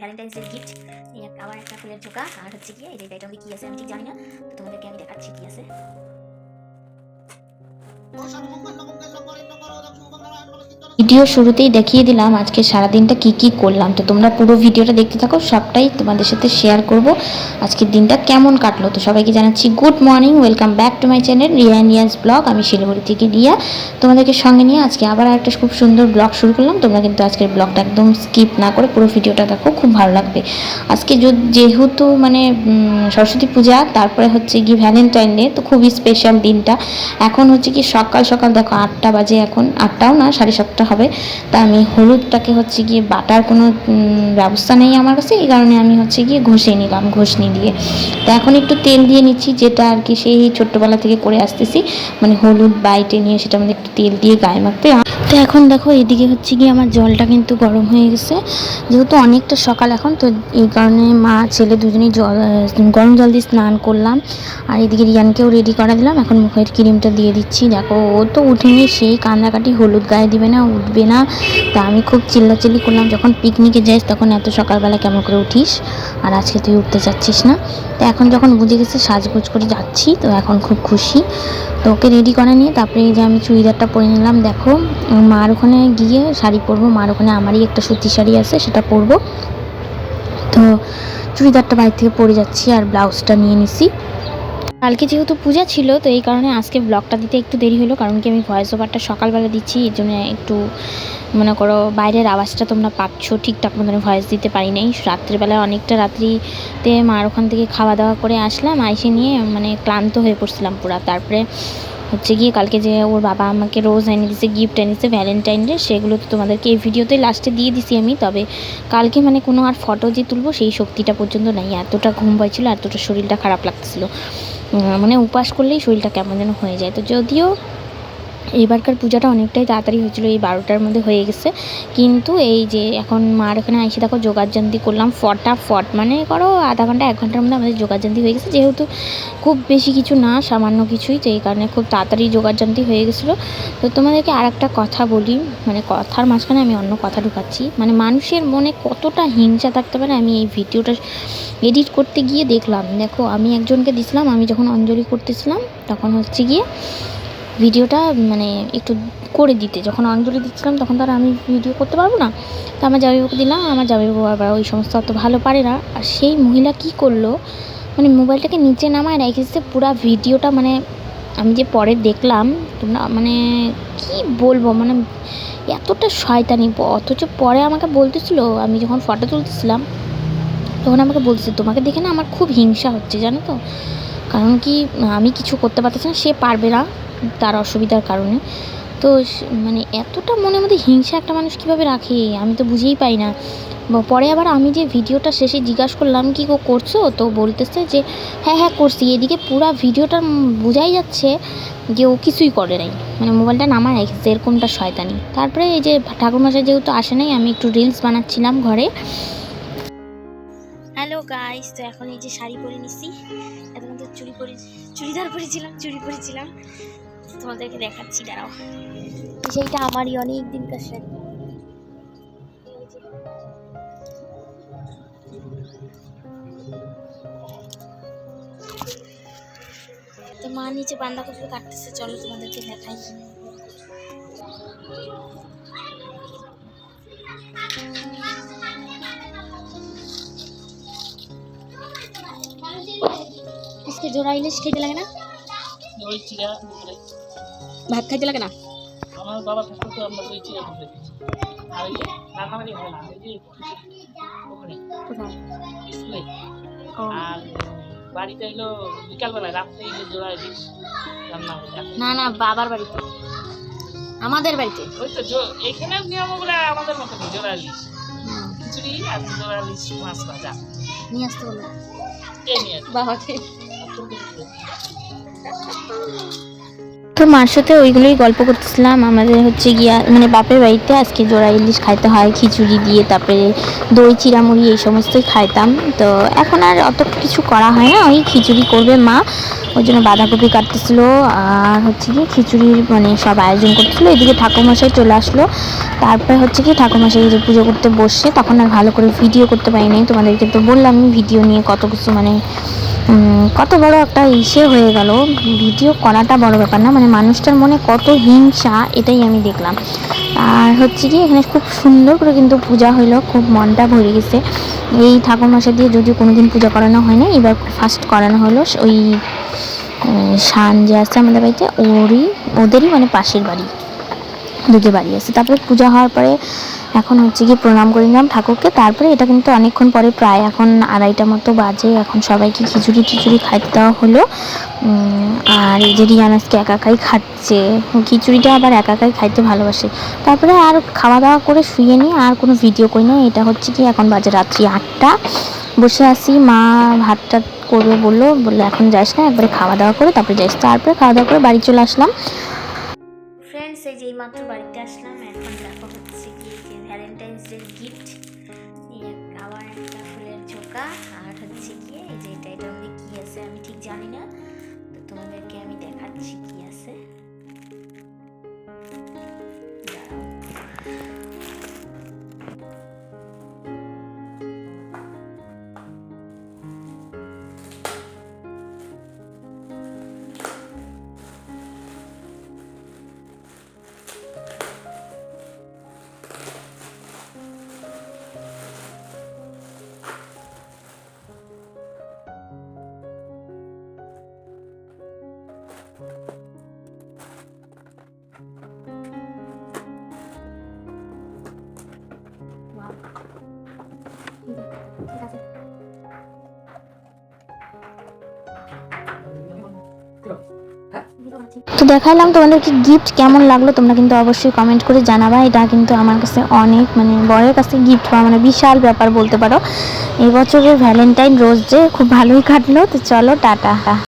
Valentine's day gift এই আবার একটা ফুলের ঝোঁকা। আর হচ্ছে কি, এই যে এটা কি আছে আমি ঠিক জানি না, তো তোমাদেরকে আমি দেখাচ্ছি কি আছে। ভিডিও শুরুতেই দেখিয়ে দিলাম, আজকে সারাদিনটা কি কি করলাম। তো তোমরা পুরো ভিডিওটা দেখতে থাকো, সবটাই তোমাদের সাথে শেয়ার করব। আজকের দিনটা কেমন কাটলো তো সবাইকে জানাচ্ছি good morning welcome back to my channel Riyan Yas blog আমি শিলিগুড়ি থেকে রিয়া। তোমাদেরকে সঙ্গে নিয়ে আজকে আবার একটা খুব সুন্দর ব্লগ শুরু করলাম। তোমরা কিন্তু আজকের ব্লগটা একদম স্কিপ না করে পুরো ভিডিওটা দেখো, খুব ভালো লাগবে। আজকে যেহেতু মানে সরস্বতী পূজা, তারপরে হচ্ছে কি ভ্যালেন্টাইন ডে তো খুবই স্পেশাল দিনটা। এখন হচ্ছে কি সকাল সকাল দেখো আটটা বাজে এখন। আটটাও না, সাড়ে সাতটা হবে। তা আমি হলুদটাকে হচ্ছে গিয়ে বাটার কোনো ব্যবস্থা নেই আমার কাছে। এই কারণে আমি হচ্ছে গিয়ে ঘষে নিলাম, ঘষনি দিয়ে। তা এখন একটু তেল দিয়ে নিচ্ছি, যেটা আর কি সেই ছোট্টবেলা থেকে করে আসতেছি। মানে হলুদ বাইটে নিয়ে সেটা মধ্যে একটু তেল দিয়ে গায়ে মাখতে তো এখন দেখো, এদিকে হচ্ছে গিয়ে আমার জলটা কিন্তু গরম হয়ে গেছে। যেহেতু অনেকটা সকাল এখন, তো এই কারণে মা, ছেলে দুজনেই জল গরম জল দিয়ে স্নান করলাম। আর এদিকে রিয়ানকেও রেডি করা দিলাম। এখন মুখের ক্রিমটা দিয়ে দিচ্ছি। দেখো, ও তো উঠেনি সেই কান্নাকাটি, হলুদ গায়ে দিবে না, উঠবে না। তা আমি খুব চিল্লাচিল্লি করলাম, যখন পিকনিকে যাইস, তখন এত সকালবেলা কেমন করে উঠিস? আর আজকে তুই উঠতে চাচ্ছিস না। তো এখন যখন বুঝে গেছে, সাজগোজ করে যাচ্ছি, তো এখন খুব খুশি। তো ওকে রেডি করে নিয়ে, তারপরে এই যে আমি চুড়িদারটা পরে নিলাম, দেখো। মার ওখানে গিয়ে শাড়ি পরবো। মার ওখানে আমারই একটা সুতি শাড়ি আছে, সেটা পরবো। তো চুড়িদারটা বাড়ি থেকে পরে যাচ্ছি আর ব্লাউজটা নিয়ে নিছি। কালকে যেহেতু পূজা ছিল, তো এই কারণে আজকে ব্লগটা দিতে একটু দেরি হলো, কারণ কি আমি ভয়েস ওভারটা সকালবেলা দিচ্ছি, এর জন্য একটু মনে করো বাইরের আওয়াজটা তোমরা পাচ্ছ, ঠিকঠাক মতন ভয়েস দিতে পারি নাই। রাত্রিবেলায় অনেকটা রাত্রিতে মার ওখান থেকে খাওয়া দাওয়া করে আসলাম, আইসে নিয়ে মানে ক্লান্ত হয়ে পড়ছিলাম পুরা। তারপরে হচ্ছে গিয়ে কালকে যে ওর বাবা আমাকে রোজ এনে দিছে গিফট এনে দিছে ভ্যালেন্টাইন ডে সেগুলো তো তোমাদেরকে এই ভিডিওতে লাস্টে দিয়ে দিছি আমি। তবে কালকে মানে কোনো আর ফটো যে তুলবো, সেই শক্তিটা পর্যন্ত নাই। এতটা ঘুম পাইছিল, এতটা শরীরটা খারাপ লাগতেছিলো। মানে উপাস করলেই শরীরটা কেমন যেন হয়ে যায়। তো যদিও এবারকার পূজাটা অনেকটাই তাড়াতাড়ি হয়েছিল, এই বারোটার মধ্যে হয়ে গেছে। কিন্তু এই যে এখন মার এখানে আইসে দেখো যোগাযান্তি করলাম ফটাফট। মানে করো আধা ঘণ্টা, এক ঘণ্টার মধ্যে আমাদের যোগাযান্তি হয়ে গেছে। যেহেতু খুব বেশি কিছু না, সামান্য কিছুই তো এই কারণে খুব তাড়াতাড়ি যোগাযান্তি হয়ে গেছিল। তো তোমাদেরকে আর একটা কথা বলি মানে কথার মাঝখানে আমি অন্য কথা ঢুকাচ্ছি। মানে মানুষের মনে কতটা হিংসা থাকতে পারে, আমি এই ভিডিওটা এডিট করতে গিয়ে দেখলাম। দেখো, আমি একজনকে দিছিলাম, আমি যখন অঞ্জলি করতেছিলাম, তখন হচ্ছে গিয়ে ভিডিওটা মানে একটু করে দিতে। যখন অঞ্জলি দিচ্ছিলাম তখন তো আর আমি ভিডিও করতে পারব না। তো আমার জামাইবাবুকে দিলাম, আমার জামাইবাবু আবার ওই সমস্ত অত ভালো পারে না। আর সেই মহিলা কি করল মানে মোবাইলটাকে নিচে নামায় রেখেছে পুরো ভিডিওটা মানে আমি যে পরে দেখলাম, তোমরা মানে কি বলব মানে এতটা শয়তানি। অথচ পরে আমাকে বলতেছিল, আমি যখন ফটো তুলতেছিলাম, তখন আমাকে বলতেছে, তোমাকে দেখে না আমার খুব হিংসা হচ্ছে, জানো তো? কারণ কি, আমি কিছু করতে পারতেছি না, সে পারবে না তার অসুবিধার কারণে। তো মানে এতটা মনের মধ্যে হিংসা একটা মানুষ কীভাবে রাখে, আমি তো বুঝেই পাই না। পরে আবার আমি যে ভিডিওটা শেষে জিজ্ঞাসা করলাম, কি গো করছ? তো বলতেছে যে হ্যাঁ হ্যাঁ করছি। এদিকে পুরো ভিডিওটা বোঝাই যাচ্ছে যে ও কিছুই করে নাই। মানে মোবাইলটা নামা রেখেছে, এরকমটা শয়তানি। তারপরে এই যে ঠাকুরমশাই যেহেতু আসে নাই, আমি একটু রিলস বানাচ্ছিলাম ঘরে। গাইস তো এখন এই যে শাড়ি পরে নিছি। এখন তো চুড়ি পরে চুড়িদার পরেছিলাম, চুড়ি পরেছিলাম। তোমাদেরকে দেখাচ্ছি, দাঁড়াও। সেইটা আমারই অনেক দিনকার শাড়ি। তো মা নিচে বান্ধাকপি কাটতেছে, চলো তোমাদেরকে দেখাই। আজকে জোড়া ইলিশ খেতে লাগে না? ওই চিড়া ভাত খাইতে লাগে না? আমার বাবা আমরা ওই চিড়া দুপুরে আর ওই রান্নাবাড়ি হয় না ওই ওখানে কোথায়? স্কুলে। আর বাড়িতে এলো বিকালবেলা রাত্রে এলো জোড়া ইলিশ রান্না না না বাবার বাড়িতে। আমাদের বাড়িতে। ওই তো নিয়মগুলো আমাদের মতো জোড়া ইলিশ। খিচুড়ি আর জোড়া ইলিশ মাছ ভাজা। নিয়ে আসতে আসি। বাবাকে। তো মার সাথে ওইগুলোই গল্প করতেছিলাম। আমাদের হচ্ছে গিয়া মানে বাপের বাড়িতে আজকে জোড়া ইলিশ খাইতে হয়, খিচুড়ি দিয়ে, তারপরে দই, চিরামুড়ি, এই সমস্তই খাইতাম। তো এখন আর অত কিছু করা হয় না, ওই খিচুড়ি করবে মা। ওই জন্য বাঁধাকপি কাটতেছিল, আর হচ্ছে কি খিচুড়ির মানে সব আয়োজন করতেছিল। এদিকে ঠাকুরমশাই চলে আসলো। তারপরে হচ্ছে কি ঠাকুরমশাই যে পুজো করতে বসে তখন আর ভালো করে ভিডিও করতে পারি নাই। তোমাদেরকে তো বললাম ভিডিও নিয়ে কত কিছু মানে কত বড় একটা ইসে হয়ে গেল। ভিডিও করাটা বড় ব্যাপার না মানে মানুষটার মনে কত হিংসা, এটাই আমি দেখলাম। আর হচ্ছে কি, এখানে খুব সুন্দর করে কিন্তু পূজা হইল, খুব মনটা ভরে গেছে। এই ঠাকুর মাসে দিয়ে যদিও কোনোদিন পূজা করানো হয় না এবার ফার্স্ট করানো হলো ওই শান যে আছে আমাদের বাড়িতে, ওরই, ওদেরই মানে পাশের বাড়ি। দুটো বাড়ি আছে। তারপরে পূজা হওয়ার পরে এখন হচ্ছে গিয়ে প্রণাম করে নিলাম ঠাকুরকে। তারপরে এটা কিন্তু অনেকক্ষণ পরে প্রায় এখন আড়াইটা মতো বাজে। এখন সবাইকে খিচুড়ি টিচুড়ি খাইতে দেওয়া হলো। আর এই যে রিয়ান আজকে একা একাই খাচ্ছে। খিচুড়িটা আবার একা একাই খাইতে ভালোবাসে। তারপরে আর খাওয়া দাওয়া করে শুয়ে নিই আর কোনো ভিডিও করি না। এটা হচ্ছে কি এখন বাজে রাত্রি আটটা। বসে আসি মা ভাতটা করবে বলল। বলল, এখন যাস না, একবারে খাওয়া দাওয়া করে তারপরে যাইস। তারপরে খাওয়া দাওয়া করে বাড়ি চলে আসলাম। এই মাত্র বাড়িতে আসলাম, এখন দেখো হচ্ছে কি ভ্যালেন্টাইন্স ডে গিফট আবার একটা ফুলের চোকা, আর হচ্ছে কি এই যে এটা এটা কি আছে আমি ঠিক জানি না, তো তোমাদেরকে আমি দেখাচ্ছি কি আছে। তো দেখাইলাম তোমাদেরকে গিফট কেমন লাগল, তোমরা কিন্তু অবশ্যই কমেন্ট করে জানাবা। এটা কিন্তু আমার কাছে অনেক মানে বরের কাছে গিফট পাওয়া মানে বিশাল ব্যাপার বলতে পারো। এবছরের ভ্যালেন্টাইন রোজ যে খুব ভালোই কাটলো, তো চলো, টাটা।